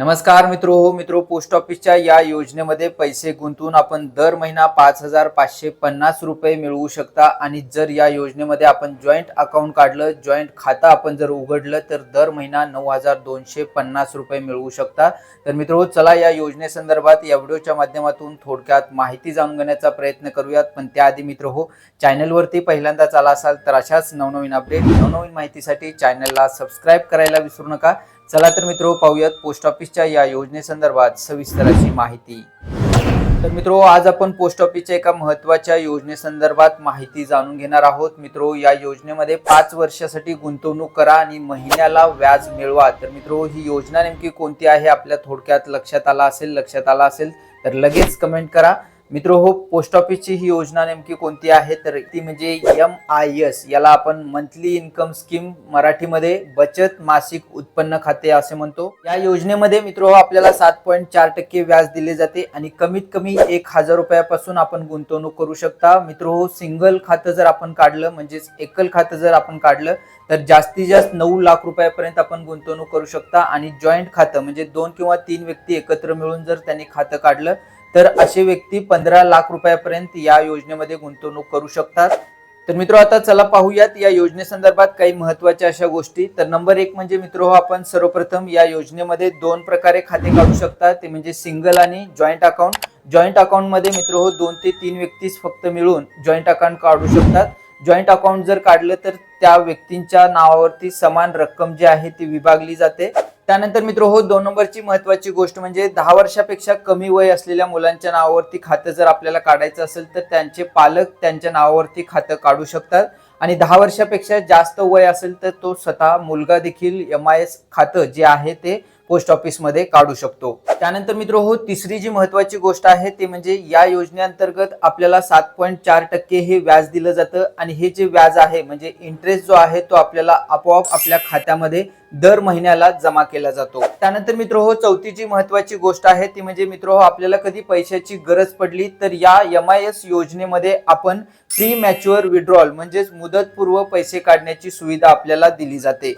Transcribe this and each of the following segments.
नमस्कार मित्रो हो मित्रो पोस्ट ऑफिसच्या या योजनेमध्ये पैसे गुंतवून आपण दर महिना पाच हजार पाचशे पन्नास रुपये मिळवू शकता. आणि जर या योजनेमध्ये आपण जॉईंट अकाउंट काढलं जॉईंट खातं आपण जर उघडलं तर दर महिना नऊ हजार दोनशे पन्नास रुपये मिळवू शकता. तर मित्रो चला या योजनेसंदर्भात या व्हिडिओच्या माध्यमातून थोडक्यात माहिती जाणून घेण्याचा प्रयत्न करूयात. पण त्याआधी मित्र हो चॅनलवरती पहिल्यांदाच आला असाल तर अशाच नवनवीन अपडेट नवनवीन माहितीसाठी चॅनलला सबस्क्राईब करायला विसरू नका. चला तर मित्रो पाहूयात पोस्ट ऑफिसच्या या योजनेसंदर्भात सविस्तर अशी माहिती. तर मित्रो आज आपण पोस्ट ऑफिसच्या एका महत्त्वाच्या योजनेसंदर्भात माहिती जाणून घेणार आहोत. मित्रो या योजनेमध्ये पाच वर्षासाठी गुंतवणूक करा आणि महिन्याला व्याज मिळवा. तर मित्रो ही योजना नेमकी कोणती आहे? आपल्या थोडक्यात लक्षात आला असेल लक्षात आला असेल तर लगेच कमेंट करा. मित्र हो पोस्ट ऑफिसची ही योजना नेमकी कोणती आहे? तर ती म्हणजे एम आय एस याला आपण मंथली इन्कम स्कीम मराठीमध्ये बचत मासिक उत्पन्न खाते असे म्हणतो. या योजनेमध्ये मित्र हो आपल्याला सात पॉईंट चार टक्के व्याज दिले जाते आणि कमीत कमी एक हजार रुपयापासून आपण गुंतवणूक करू शकता. मित्र हो सिंगल खातं जर आपण काढलं म्हणजेच एकल खातं जर आपण काढलं तर जास्तीत जास्त नऊ लाख रुपयापर्यंत आपण गुंतवणूक करू शकता. आणि जॉईंट खातं म्हणजे दोन किंवा तीन व्यक्ती एकत्र मिळून जर त्यांनी खातं काढलं तर असे व्यक्ती पंधरा लाख रुपयापर्यंत या योजनेमध्ये गुंतवणूक करू शकतात. तर मित्र आता चला पाहूयात या योजनेसंदर्भात काही महत्त्वाच्या अशा गोष्टी. तर नंबर एक म्हणजे मित्र हो आपण सर्वप्रथम या योजनेमध्ये दोन प्रकारे खाते काढू शकता. ते म्हणजे सिंगल आणि जॉईंट अकाउंट. जॉईंट अकाउंटमध्ये मित्र हो दोन ते तीन व्यक्तीच फक्त मिळून जॉईंट अकाउंट काढू शकतात. जॉईंट अकाउंट जर काढलं तर त्या व्यक्तींच्या नावावरती समान रक्कम जी आहे ती विभागली जाते. त्यानंतर मित्र हो दोन नंबरची महत्वाची गोष्ट म्हणजे दहा वर्षापेक्षा कमी वय असलेल्या मुलांच्या नावावरती खातं जर आपल्याला काढायचं असेल तर त्यांचे पालक त्यांच्या नावावरती खातं काढू शकतात. आणि दहा वर्षापेक्षा जास्त वय असेल तर तो स्वतः मुलगा देखील एम आय एस खातं जे आहे ते पोस्ट ऑफिसमध्ये काढू शकतो. त्यानंतर मित्र हो तिसरी जी महत्वाची गोष्ट आहे ते म्हणजे या योजनेअंतर्गत आपल्याला सात पॉईंट चार टक्के हे व्याज दिलं जातं आणि हे जे व्याज आहे म्हणजे इंटरेस्ट जो आहे तो आपल्याला आपोआप आपल्या खात्यामध्ये दर महिन्याला जमा केला जातो. त्यानंतर मित्र हो चौथी जी महत्वाची गोष्ट आहे ती म्हणजे मित्र हो आपल्याला कधी पैशाची गरज पडली तर या एम आय एस योजनेमध्ये आपण प्री मॅच्युअर विड्रॉल म्हणजेच मुदतपूर्व पैसे काढण्याची सुविधा आपल्याला दिली जाते.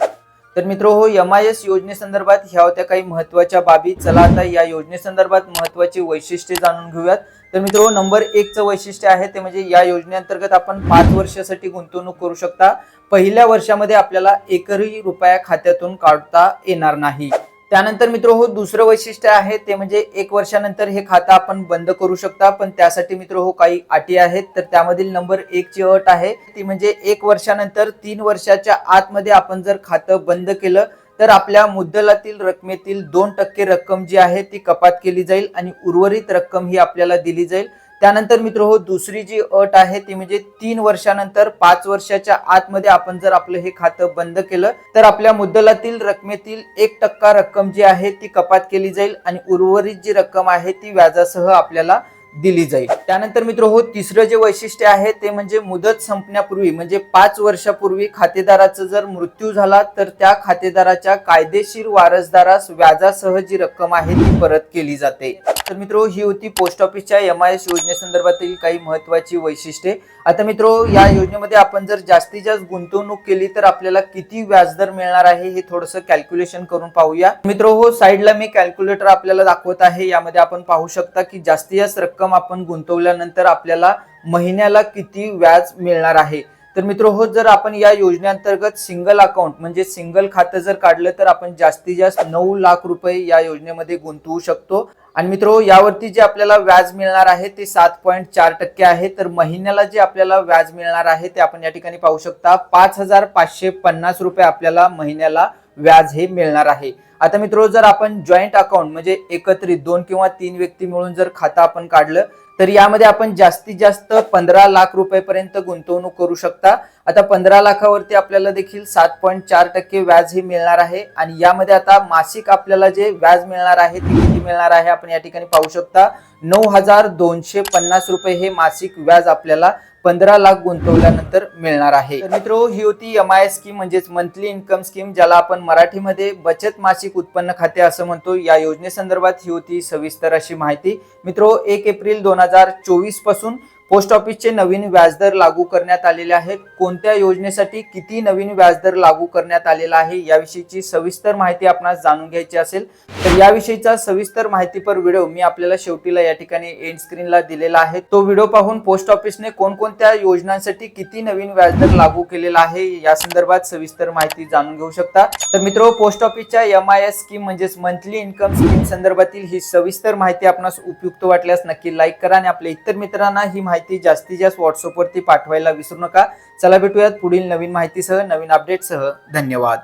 तर मित्र हो एम आय एस योजनेसंदर्भात ह्या होत्या काही महत्त्वाच्या बाबी. चला आता या योजनेसंदर्भात महत्वाची वैशिष्ट्ये जाणून घेऊयात. तर मित्र नंबर एकचं वैशिष्ट्य आहे ते म्हणजे या योजनेअंतर्गत आपण पाच वर्षासाठी गुंतवणूक करू शकता. पहिल्या वर्षामध्ये आपल्याला एकही रुपया खात्यातून काढता येणार नाही. त्यानंतर मित्र हो दुसरं वैशिष्ट्य आहे ते म्हणजे एक वर्षानंतर हे खातं आपण बंद करू शकता पण त्यासाठी मित्र हो काही अटी आहेत. तर त्यामधील नंबर एक ची अट आहे ती म्हणजे एक वर्षानंतर तीन वर्षाच्या आतमध्ये आपण जर खातं बंद केलं तर आपल्या मुद्दलातील रकमेतील दोन टक्के रक्कम जी आहे ती कपात केली जाईल आणि उर्वरित रक्कम ही आपल्याला दिली जाईल. त्यानंतर मित्र हो दुसरी जी अट आहे ती म्हणजे तीन वर्षानंतर पाच वर्षाच्या आतमध्ये आपण जर आपलं हे खातं बंद केलं तर आपल्या मुद्दलातील रकमेतील एक टक्का रक्कम जी आहे ती कपात केली जाईल आणि उर्वरित जी रक्कम आहे ती व्याजासह आपल्याला दिली जाईल. त्यानंतर मित्र हो तिसरं जे वैशिष्ट्य आहे ते म्हणजे मुदत संपण्यापूर्वी म्हणजे पाच वर्षापूर्वी खातेदाराचा जर मृत्यू झाला तर त्या खातेदाराच्या कायदेशीर वारसदारास व्याजासह जी रक्कम आहे ती परत केली जाते. तर मित्र ही होती पोस्ट ऑफिसच्या एम आय एस योजनेसंदर्भातील काही महत्वाची वैशिष्ट्ये. आता मित्र या योजनेमध्ये आपण जर जास्तीत जास्त गुंतवणूक केली तर आपल्याला किती व्याजदर मिळणार आहे हे थोडंसं कॅल्क्युलेशन करून पाहूया. मित्र हो साईडला मी कॅल्क्युलेटर आपल्याला दाखवत आहे. यामध्ये आपण पाहू शकता की जास्तीत जास्त रक्कम आपण गुंतवल्यानंतर आपल्याला महिन्याला किती व्याज मिळणार आहे? तर मित्र हो जर आपण या योजनेअंतर्गत सिंगल अकाउंट म्हणजे सिंगल खातं जर काढलं तर आपण जास्तीत जास्त नऊ लाख रुपये या योजनेमध्ये गुंतवू शकतो. आणि मित्र यावरती जे आपल्याला व्याज मिळणार आहे ते सात पॉईंट चार टक्के आहे. तर महिन्याला जे आपल्याला व्याज मिळणार आहे ते आपण या ठिकाणी पाहू शकता. पाच हजार पाचशे पन्नास रुपये आपल्याला महिन्याला व्याज हे मिळणार आहे. आता मित्र जर आपण जॉईंट अकाउंट म्हणजे एकत्रित दोन किंवा तीन व्यक्ती मिळून जर खातं आपण काढलं तर यामध्ये आपण जास्तीत जास्त पंधरा लाख रुपयेपर्यंत गुंतवणूक करू शकता. आता पंधरा लाखावरती आपल्याला देखील सात पॉईंट चार टक्के व्याज हे मिळणार आहे. आणि यामध्ये आता मासिक आपल्याला जे व्याज मिळणार आहे ते किती मिळणार आहे आपण या ठिकाणी पाहू शकता. नऊ हजार दोनशे पन्नास रुपये हे मासिक व्याज आपल्याला पंधरा लाख गुंतवल्यानंतर मिळणार आहे. तर मित्र ही होती एम आय स्कीम म्हणजेच मंथली इन्कम स्कीम ज्याला आपण मराठीमध्ये बचत मासिक उत्पन्न खाते असं म्हणतो. या योजनेसंदर्भात ही होती सविस्तर अशी माहिती. मित्रो एक एप्रिल दोन हजार चोवीसपासून पोस्ट ऑफिसचे नवीन व्याजदर लागू करण्यात आलेले आहेत. कोणत्या योजनेसाठी किती नवीन व्याजदर लागू करण्यात आलेला आहे याविषयीची सविस्तर माहिती आपणास जाणून घ्यायची असेल तर याविषयीचा सविस्तर माहितीपर व्हिडिओ मी आपल्याला शेवटीला या ठिकाणी एंड स्क्रीनला दिलेला आहे. तो व्हिडिओ पाहून पोस्ट ऑफिसने कोणकोणत्या योजनांसाठी किती नवीन व्याजदर लागू केलेला आहे या संदर्भात सविस्तर माहिती जाणून घेऊ शकता. तर मित्र पोस्ट ऑफिसच्या एम आय एस स्कीम म्हणजेच मंथली इन्कम स्कीम संदर्भातील ही सविस्तर माहिती आपणास उपयुक्त वाटल्यास नक्की लाईक करा आणि आपल्या इतर मित्रांना ही माहिती माहिती जास्तीत जास्त व्हॉट्सअपवरती पाठवायला विसरू नका. चला भेटूयात पुढील नवीन माहितीसह नवीन अपडेटसह धन्यवाद.